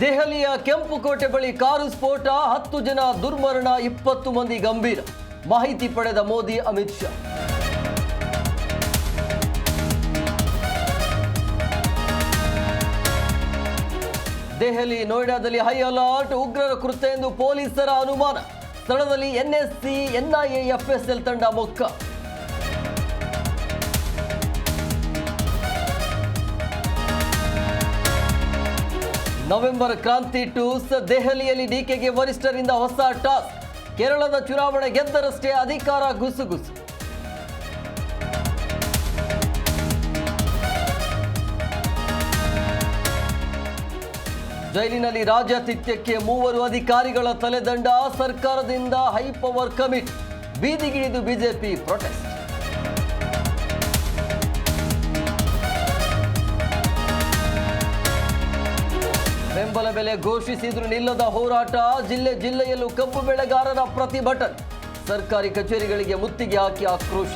ದೆಹಲಿಯ ಕೆಂಪುಕೋಟೆ ಬಳಿ ಕಾರು ಸ್ಫೋಟ, ಹತ್ತು ಜನ ದುರ್ಮರಣ, ಇಪ್ಪತ್ತು ಮಂದಿ ಗಂಭೀರ. ಮಾಹಿತಿ ಪಡೆದ ಮೋದಿ, ಅಮಿತ್ ಶಾ. ದೆಹಲಿ ನೋಯ್ಡಾದಲ್ಲಿ ಹೈ ಅಲರ್ಟ್, ಉಗ್ರರ ಕೃತ್ಯ ಎಂದು ಪೊಲೀಸರ ಅನುಮಾನ. ಸ್ಥಳದಲ್ಲಿ ಎನ್ಎಸ್ಸಿ, ಎನ್ಐಎ, ಎಫ್ಎಸ್ಎಲ್ ತಂಡ ಮೊಕ್ಕ. ನವೆಂಬರ್ ಕ್ರಾಂತಿ ಟೂಸ್ ದೆಹಲಿಯಲ್ಲಿ ಡಿಕೆಗೆ ವರಿಷ್ಠರಿಂದ ಹೊಸ ಟಾಸ್ಕ್ ಕೇರಳದ ಚುನಾವಣೆ ಗೆದ್ದರಷ್ಟೇ ಅಧಿಕಾರ ಗುಸುಗುಸು. ಜೈಲಿನಲ್ಲಿ ರಾಜಾತಿಥ್ಯಕ್ಕೆ ಮೂವರು ಅಧಿಕಾರಿಗಳ ತಲೆದಂಡ, ಸರ್ಕಾರದಿಂದ ಹೈ ಪವರ್ ಕಮಿಟಿ. ಬೀದಿಗಿಳಿದು ಬಿಜೆಪಿ ಪ್ರೊಟೆಸ್ಟ್. ಬೆಂಬಲ ಬೆಲೆ ಘೋಷಿಸಿದ್ರು ನಿಲ್ಲದ ಹೋರಾಟ ಜಿಲ್ಲೆ ಜಿಲ್ಲೆಯಲ್ಲೂ ಕಬ್ಬು ಬೆಳೆಗಾರರ ಪ್ರತಿಭಟನೆ. ಸರ್ಕಾರಿ ಕಚೇರಿಗಳಿಗೆ ಮುತ್ತಿಗೆ ಹಾಕಿ ಆಕ್ರೋಶ.